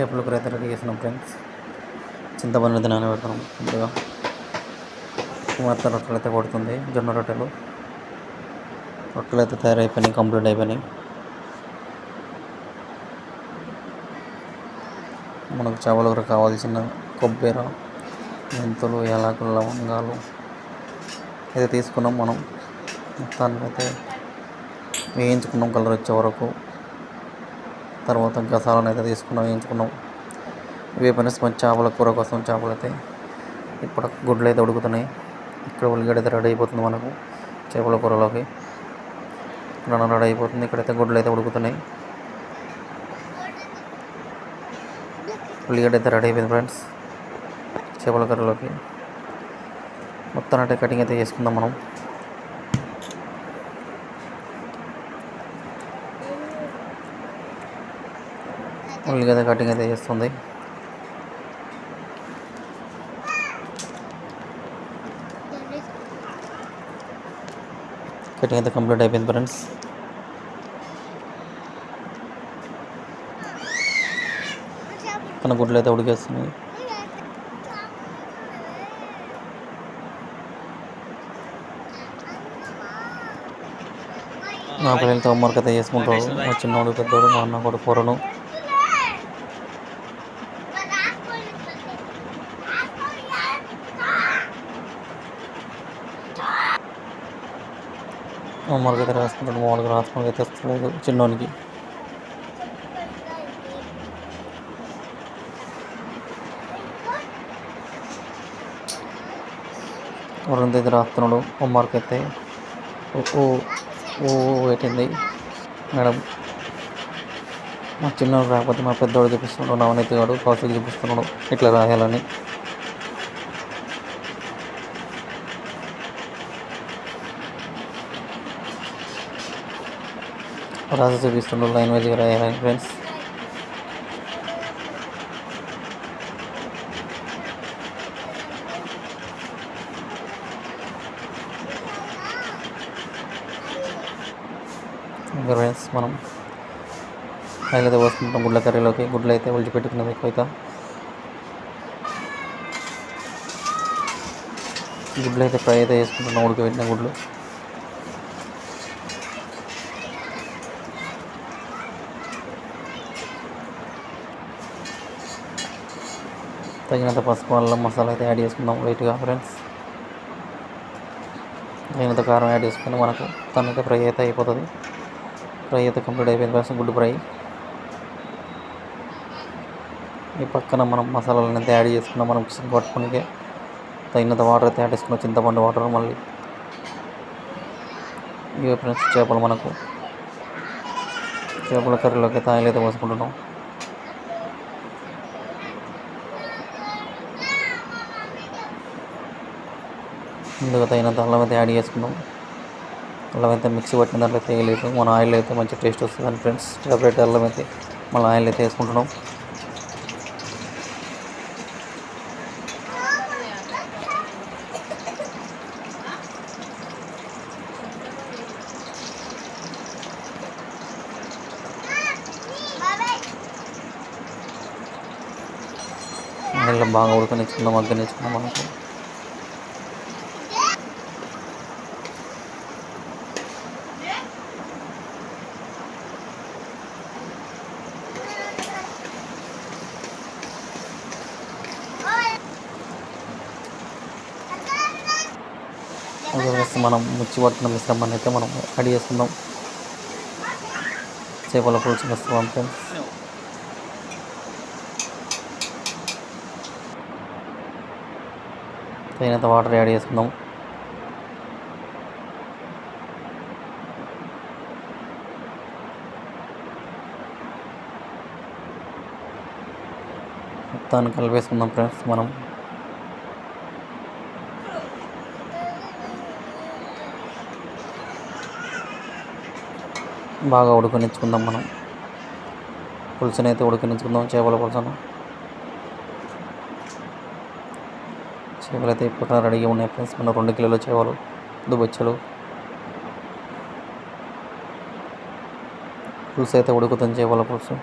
చేపల కూర అయితే ఫ్రెండ్స్ చింతపండు అయితే నానబెడుతున్నాం ముందుగా కుమార్తె రొట్టెలు అయితే కొడుతుంది జొన్న రొట్టెలు. రొట్టెలు అయితే తయారైపోయినాయి కంప్లీట్ అయిపోయినాయి. మనకు చేపల కూర కావాల్సిన కొబ్బరి మెంతులు యాలకులు లవంగాలు అయితే తీసుకున్నాం మనం. మొత్తానికి అయితే వేయించుకున్నాం కలర్ వచ్చే వరకు. తర్వాత గసాలను అయితే తీసుకున్నాం వేయించుకున్నాం. ఇవే మంచి చేపల కూర కోసం చేపలు అయితే. ఇప్పుడు గుడ్లు అయితే ఉడుకుతున్నాయి. ఇక్కడ ఉల్లిగడ్డ అయితే రెడీ అయిపోతుంది మనకు చేపల కూరలోకి. ఇక్కడ రెడీ అయిపోతుంది ఇక్కడైతే గుడ్లు అయితే ఉడుకుతున్నాయి. ఉల్లిగడ్డ అయితే రెడీ అయిపోయింది ఫ్రెండ్స్ చేపల కూరలోకి మొత్తం అంటే కటింగ్ అయితే చేసుకుందాం మనం. ఉల్లిగడ్డ కటింగ్ అయితే చేస్తుంది కటింగ్ అయితే కంప్లీట్ అయిపోయింది ఫ్రెండ్స్ మన గుడ్లు అయితే ఉడికేస్తున్నాయి నా పిల్లలతో హోంవర్క్ అయితే చేసుకుంటారు మా చిన్నోడు పెద్దోడు మా అన్న కూడా కూరను మామూలుగా అయితే రాసుకుంటాడు మామూలుగా రాసుకోవడానికి అయితే వస్తలేదు చిన్నోనికి. వరుణ్ అయితే రాస్తున్నాడు హోంవర్క్ అయితే. ఓ ఓ పెట్టింది. మేడం మా చిన్నవాడు రాకపోతే మా పెద్దవాడు చూపిస్తున్నాడు నవనీతి గాడు కౌశిక్ చూపిస్తున్నాడు ఇట్లా రాయాలని. రాసి చూపిస్తుండ్రు లైన్ వైజ్గా రాయాలని ఫ్రెండ్స్. ఫ్రెండ్స్ మనం ఆయిల్ అయితే పోసుకుంటాం గుడ్ల కర్రీలోకి. గుడ్లు అయితే ఒలిచి పెట్టుకున్నది ఎక్కువ గుడ్లు అయితే ఫ్రై అయితే వేసుకుంటున్నాం ఉడకబెట్టిన గుడ్లు. తగినంత పసుపు అల్లం మసాలా అయితే యాడ్ చేసుకుందాం లైట్గా ఫ్రెండ్స్. తగినంత కారం యాడ్ చేసుకుని మనకు తనైతే ఫ్రై అయితే అయిపోతుంది. ఫ్రై అయితే కంప్లీట్ అయిపోయింది ఫ్రెండ్స్ గుడ్డు ఫ్రై. ఈ పక్కన మనం మసాలాలను అయితే యాడ్ చేసుకున్నాం మనం చికెన్ పట్టుకునికే. తగినంత వాటర్ అయితే యాడ్ చేసుకున్నాం చింతపండు వాటర్ మళ్ళీ. ఇవి ఫ్రెండ్స్ చేపలు మనకు. చేపల కర్రీలోకి అయితే ఆయిల్ అయితే పోసుకుంటున్నాం. ముందుగా తగినంత అల్లం అయితే యాడ్ చేసుకుందాం. అల్లం అయితే మిక్సీ పట్టిన దాంట్లో అయితే వేయలేదు మన ఆయిల్ అయితే మంచి టేస్ట్ వస్తుంది ఫ్రెండ్స్. సపరేట్ అల్లం అయితే మళ్ళీ ఆయిల్ అయితే వేసుకుంటున్నాం. నీళ్ళు బాగా ఉడకనిచ్చుకుందాం మగ్గనిచ్చుకుందాం మనకు. మనం ముచ్చి పట్టిన మిశ్రమాన్ని అయితే మనం యాడ్ చేసుకుందాం. చేపల పులుసు మిశ్రమం ఫ్రెండ్స్ తగినంత వాటర్ యాడ్ చేసుకుందాం. మొత్తాన్ని కలిపేసుకుందాం ఫ్రెండ్స్ మనం. బాగా ఉడకనిచ్చుకుందాం మనం. పులుసునైతే ఉడకనిచ్చుకుందాం చేపల పులుసును. చేపలు అయితే ఇప్పుడు రెడీగా ఉన్నాయి ఫ్రెండ్స్. మనం రెండు కిలోల చేపలు దుబొచ్చలు పులుసు అయితే ఉడుకుతుంది చేపల పులుసు.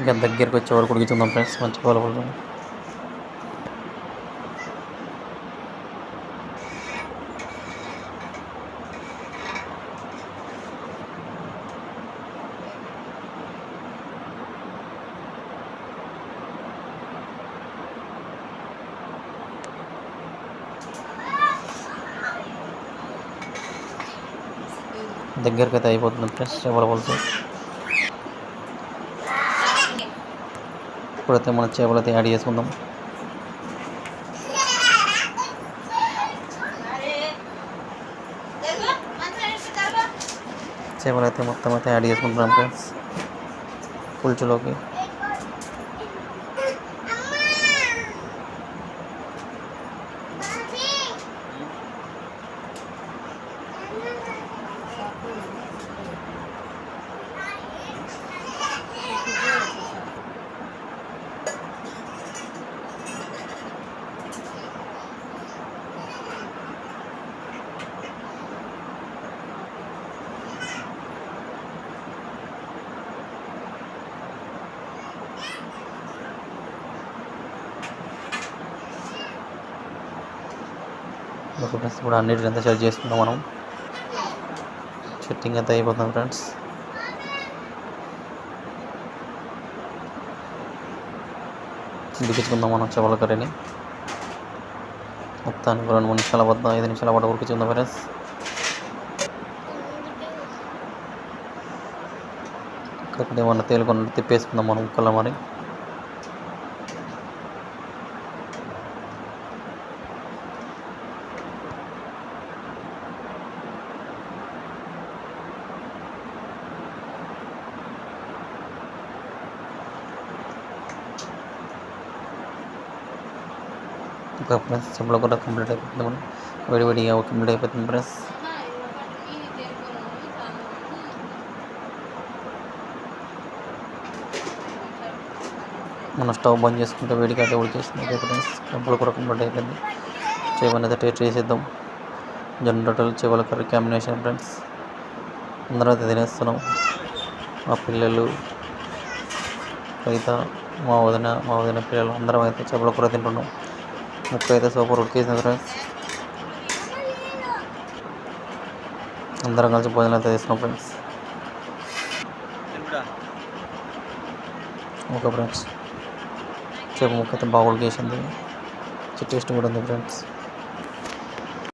ఇంకా దగ్గరికి వచ్చే వరకు ఉడుకుతుందాం ఫ్రెండ్స్ మంచి చేపల దగ్గరికి అయితే అయిపోతుంది ఫ్రెండ్స్ చేపల పులుసు ఇప్పుడైతే మన చేపలు అయితే యాడ్ చేసుకుందాం. చేపలు అయితే మొత్తం అయితే యాడ్ చేసుకుంటున్నాం ఫ్రెండ్స్ పులుచులోకి. ఫ్రెండ్స్ ఇప్పుడు అన్నిటికంతా అంతా సెట్ మనం. సెట్టింగ్ అయితే అయిపోతాం ఫ్రెండ్స్. బిగించుకుందాం మనం చేపల కర్రీని. మొత్తానికి రెండు మూడు నిమిషాల వద్ద ఐదు నిమిషాల పాటు ఉడికించుకుందాం ఫ్రెండ్స్. ఇక్కడ ఏమన్నా తేలుకొని తిప్పేసుకుందాం మనం ముక్కల మరి. ఒక ఫ్రెండ్స్ చెప్పుల కూడా కంప్లీట్ అయిపోతుంది మనం వేడి వేడిగా కంప్లీట్ అయిపోతుంది ఫ్రెండ్స్ మనం స్టవ్ బంద్ చేసుకుంటే వేడిగా అయితే ఉడికేస్తుంది ఫ్రెండ్స్ చెప్పుల కూడా కంప్లీట్ అయిపోయింది చేపని అయితే టేస్ట్ చేసేద్దాం జొన్న చేపల కర్రీ కాంబినేషన్ ఫ్రెండ్స్ అందరం అయితే తినేస్తున్నాం మా పిల్లలు కవిత మా వదిన మా వదిన పిల్లలు అందరం అయితే చేపల కూర తింటున్నాం ముక్క అయితే సూపర్ ఉడికేసింది ఫ్రెండ్స్? అందరం కలిసి భోజనం అయితే తీసుకున్నాం ఫ్రెండ్స్. Okay friends. చెప్పు ముక్క అయితే బాగా ఉడికేసింది టేస్ట్ కూడా ఉంది ఫ్రెండ్స్.